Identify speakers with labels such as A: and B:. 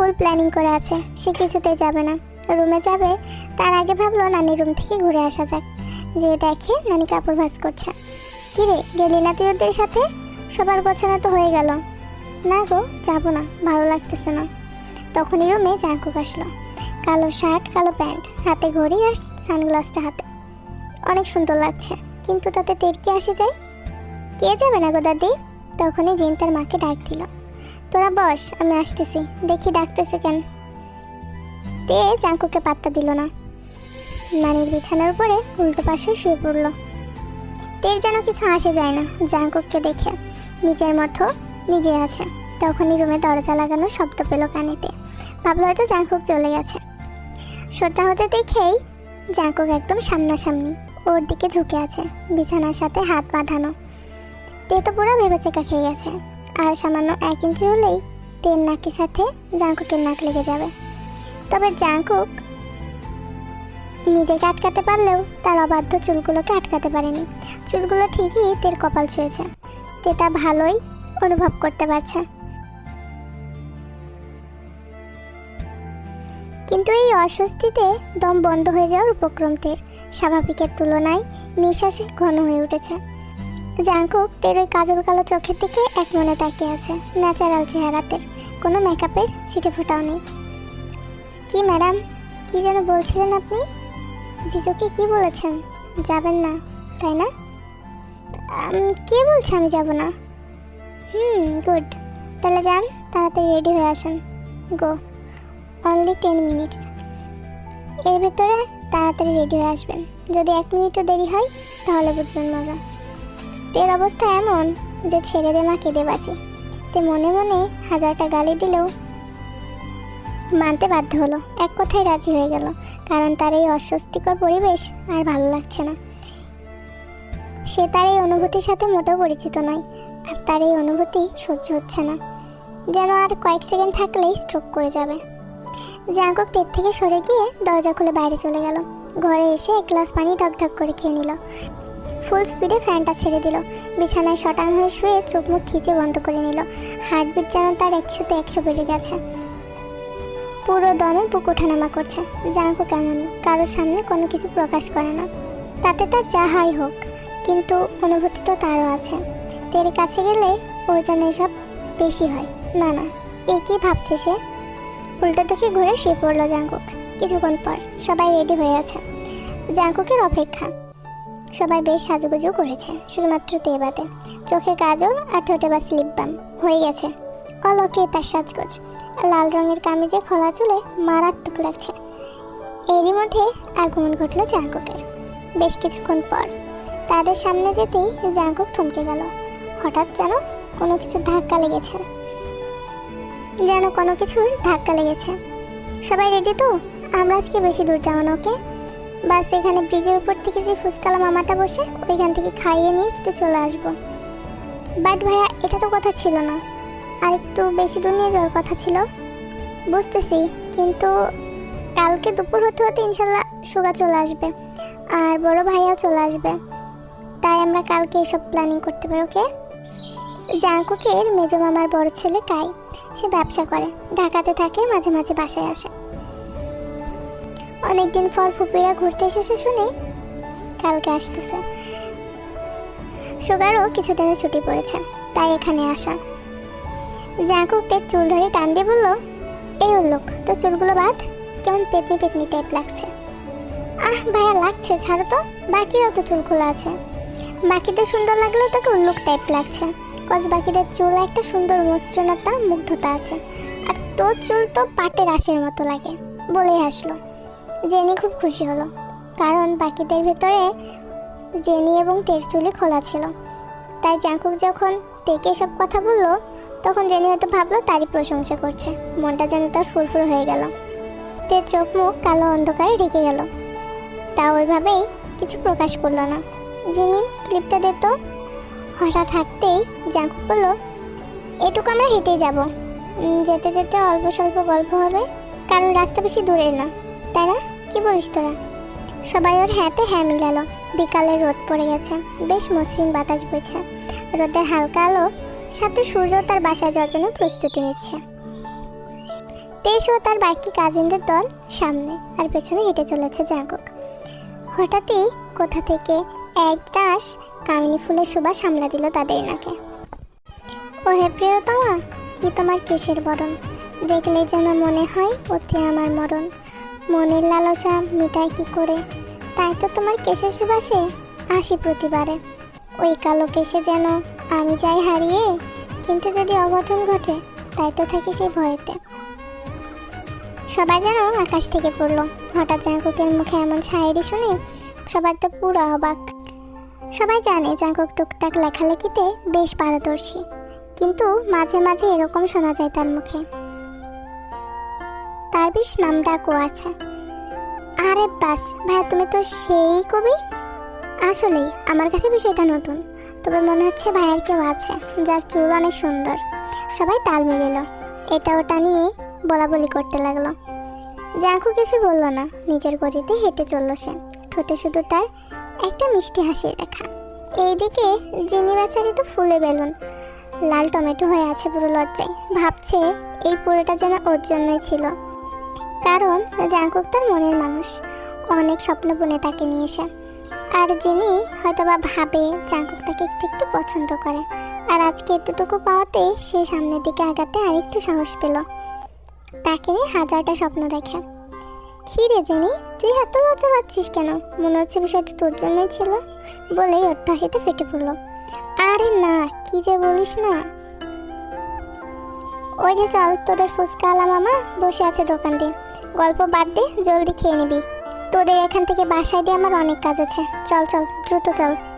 A: Full planning করে আছে, সে কিছুতেই যাবে না। রুমে যাবে, তার আগে ভাবলো নানি রুম থেকে ঘুরে আসা যাক। যে দেখে নানি কাপড় ভাঁজ করছে। কিরে, গেলি না তুই ওদের সাথে? সবার গোছানো তো হয়ে গেল। না গো, যাব না, ভালো লাগতেছে না। তখনই রুমে জাঙ্কুক আসলো। কালো শার্ট, কালো প্যান্ট, হাতে ঘড়ি আর সানগ্লাসটা হাতে। অনেক সুন্দর লাগছে, কিন্তু তাতে তের কি আসে যায়? কে যাবে না গো দাদি? তখনই জিন তার মাকে ডাক দিল। তোরা বস, আমি আসতেছি। দেখি ডাকতেছে কেন। তে জাঙ্কুকে পাত্তা দিল না। নানির বিছানার উপরে উল্টো পাশে শুয়ে পড়ল। তের যেন কিছু আসে যায় না। জাঙ্কুককে দেখে নিজের মতো নিজে আছে। তখনই রুমে দরজা লাগানো শব্দ পেল কানেতে। ভাবলো হয়তো জাঙ্কুক চলে গেছে। শ্রদ্ধা হতে দেখেই জাঙ্কুক একদম সামনাসামনি ওর দিকে ঝুঁকে আছে, বিছানার সাথে হাত বাঁধানো। তে তো পুরো ভেবেচেকা খেয়ে গেছে। আর সামান্য এক ইঞ্চি হলেই তের নাকের সাথে জাঙ্কুকের নাক লেগে যাবে। তবে জাঙ্কুক নিজেকে আটকাতে পারলেও তার অবাধ্য চুলগুলোকে আটকাতে পারেনি। চুলগুলো ঠিকই তের কপাল ছুঁয়েছে। তে তা ভালোই অনুভব করতে পারছে। কিন্তু এই অস্বস্তিতে দম বন্ধ হয়ে যাওয়ার উপক্রম তের স্বাভাবিকের তুলনায় নিঃশ্বাসে ঘন হয়ে উঠেছে। জাঙ্কুক তের ওই কাজল কালো চোখের দিকে এক মনে তাকিয়ে আছে, ন্যাচারাল চেহারাতের। কোনো মেকআপের ছিটে ফোটাও নেই। কি ম্যাডাম, কি যেন বলছিলেন আপনি? জিজুকে কি বলেছেন? যাবেন না, তাই না? কে বলছে আমি যাব না? হুম, গুড। তাহলে যান, তাড়াতাড়ি রেডি হয়ে আসেন। গো অনলি টেন মিনিটস এর ভেতরে তাড়াতাড়ি রেডি হয়ে আসবেন। যদি এক মিনিটও দেরি হয়, তাহলে বুঝবেন মজা। তের অবস্থা এমন যে ছেড়ে দে মা কেঁদে বাঁচি। তে মনে মনে হাজারটা গালি দিলেও মানতে বাধ্য হলো। এক কথায় রাজি হয়ে গেল, কারণ তার এই অস্বস্তিকর পরিবেশ আর ভালো লাগছে না। সে তার এই অনুভূতির সাথে মোটেও পরিচিত নয়, আর তার এই অনুভূতি সহ্য হচ্ছে না। যেন আর কয়েক সেকেন্ড থাকলেই স্ট্রোক করে যাবে। জাঙ্কক তের থেকে সরে গিয়ে দরজা খুলে বাইরে চলে গেল। ঘরে এসে এক গ্লাস পানি ঢকঢক করে খেয়ে নিল। ফুল স্পিডে ফ্যানটা ছেড়ে দিল। বিছানায় শটান হয়ে শুয়ে চোখ মুখ খিচে বন্ধ করে নিল। হার্টবিট যেন তার একশোতে একশো বেড়ে গেছে। পুরো দমে বুক ওঠানামা করছে। জাঙ্কু কেমনই কারোর সামনে কোনো কিছু প্রকাশ করে না। তাতে তার যা হাই হোক, কিন্তু অনুভূতি তো তারও আছে। তের কাছে গেলে ওর যেন এসব বেশি হয়। না না, এ কী ভাবছে সে? উল্টো দিকে ঘুরে শুয়ে পড়ল জাঙ্কুক। কিছুক্ষণ পর সবাই রেডি হয়ে আছে। জাঙ্কুকের অপেক্ষা। সবাই বেশ সাজুগুজু করেছে, শুধুমাত্র তে বাদে চোখে কাজল আর ঠোঁটে বা স্লিপ বাম, হয়ে গেছে। অলকে তার সাজগোজ। লাল রঙের কামিজে খোলা চুলে মারাত্মক লাগছে। এরই মধ্যে আগমন ঘটলো জাঙ্কুকের। বেশ কিছুক্ষণ পর তাদের সামনে যেতেই জাঙ্কুক থমকে গেল। হঠাৎ যেন কোনো কিছু ধাক্কা লেগেছে। যেন কোনো কিছুর ধাক্কা লেগেছে। সবাই রেডি তো? আমরা আজকে বেশি দূর যাব না ওকে বাস এখানে ব্রিজের উপর থেকে যে ফুসকালা মামাটা বসে, ওইখান থেকে খাইয়ে নিয়ে কিন্তু চলে আসব। বাট ভাইয়া, এটা তো কথা ছিল না। আর একটু বেশি দূর নিয়ে যাওয়ার কথা ছিল। বুঝতেছি, কিন্তু কালকে দুপুর হতে হতে ইনশাল্লাহ সুগা চলে আসবে। আর বড় ভাইয়াও চলে আসবে। তাই আমরা কালকে এসব প্ল্যানিং করতে পারি, ওকে? জাঙ্কুকের মেজো মামার বড় ছেলে কাই, সে ব্যবসা করে। ঢাকাতে থাকে, মাঝে মাঝে বাসায় আসে। অনেকদিন পর ফুপিরা ঘুরতে এসেছে শুনে কালকে আসতেছে। সুগারও কিছুদিনের ছুটি পড়েছে, তাই এখানে আসা। জাঙ্কুক তের চুল ধরে টান দিয়ে বলল, এই ওর লোক তোর চুলগুলো বাদ, কেমন পেতনি পেতনি টাইপ লাগছে। আহ, ভাইয়া, লাগছে, ছাড়ো তো, বাকিরাও তো চুল খোলা আছে। বাকিদের সুন্দর লাগলেও তোকে উল্লুক টাইপ লাগছে। কজ বাকিদের চুল একটা সুন্দর মসৃণতা, মুগ্ধতা আছে। আর তোর চুল তো পাটের আশের মতো লাগে, বলেই হাসলো। জেনি খুব খুশি হলো, কারণ বাকিদের ভেতরে জেনি এবং তের চুলই খোলা ছিল। তাই জাঙ্কুক যখন তেকে সব কথা বলল, তখন জেনি হয়তো ভাবলো তারই প্রশংসা করছে। মনটা যেন তার ফুরফুর হয়ে গেল। তের চোখ মুখ কালো অন্ধকারে ঢেকে গেল। তা ওইভাবেই কিছু প্রকাশ করল না। জিমিন ক্লিপটা দে তো হঠাৎ হাঁটতেই জাঙ্কুক বলল, এটুকু আমরা হেঁটে যাব। যেতে যেতে অল্প স্বল্প গল্প হবে, কারণ রাস্তা বেশি দূরে না, তাই না? কি বলিস তোরা? সবাই ওর হ্যাঁতে হ্যাঁ মিলালো। বিকালে রোদ পড়ে গেছে, বেশ মসৃণ বাতাস বইছে। রোদের হালকা আলো সাথে সূর্য তার বাসায় যাওয়ার জন্য প্রস্তুতি নিচ্ছে। তেজ ও তার বাকি কাজিনদের দল সামনে আর পেছনে হেঁটে চলেছে জাঙ্কুক হঠাৎই কোথা থেকে এক ডাস কামিনী ফুলের সুবাস সামলা দিল তাদের নাকে। ও হে প্রিয়তমা, কি তোমার কেশের বরণ? দেখলে যেন মনে হয় অতি আমার মরণ। মনের লালসা মিটায় কি করে? তাই তো তোমার কেশের সুবাসে আসি প্রতিবারে। ওই কালো কেশে যেন আমি যাই হারিয়ে, কিন্তু যদি অঘটন ঘটে, তাই তো থাকি সেই ভয়েতে। সবাই যেন আকাশ থেকে পড়ল। হঠাৎ জাঙ্কুকের মুখে এমন শায়েরি শুনে সবাই তো পুরো অবাক। সবাই জানে জাঙ্কুক টুকটাক লেখালেখিতে বেশ পারদর্শী, কিন্তু মাঝে মাঝে এরকম শোনা যায় তার মুখে। তার বেশ নাম ডাকও আছে। আরে বাস, ভাই, তুমি তো সেই কবি? আসলেই, আমার কাছে বিষয়টা নতুন। তবে মনে হচ্ছে ভাইয়ের কেউ আছে, যার চুল অনেক সুন্দর। সবাই তাল মিলিল। এটা ওটা নিয়ে বলা বলি করতে লাগল। জাঙ্কু কিছু বলল না। নিজের গতিতে হেঁটে চলল সে। ঠোঁটে শুধু তার একটা মিষ্টি হাসির রেখা। এইদিকে জিনি বেচারি তো ফুলে বেলুন। লাল টমেটো হয়ে আছে পুরো লজ্জায়। ভাবছে এই পুরোটা যেন ওর জন্যই ছিল। কারণ জাঙ্কুক তার মনের মানুষ। অনেক স্বপ্ন বুনে তাকে নিয়ে এসে। আর যিনি হয়তোবা ভাবে জাঙ্কুক তাকে একটু একটু পছন্দ করে। আর আজকে এতটুকু পাওয়াতে সে সামনের দিকে আগাতে আর একটু সাহস পেল। তাকে নিয়ে হাজারটা স্বপ্ন দেখে। কি রে জেনি, তুই এত লজ্জা পাচ্ছিস কেন? মনে হচ্ছে বিষয়টা তোর জন্যই ছিল বলেই ওর হাসিতে ফেটে পড়ল। আরে না, কি যে বলিস না। ওই যে চল, তোদের ফুচকা আলা মামা বসে আছে দোকান দিয়ে। গল্প বাদ দে, জলদি খেয়ে নিবি। তোদের এখান থেকে বাসায় দিয়ে আমার অনেক কাজ আছে। চল চল, দ্রুত চল।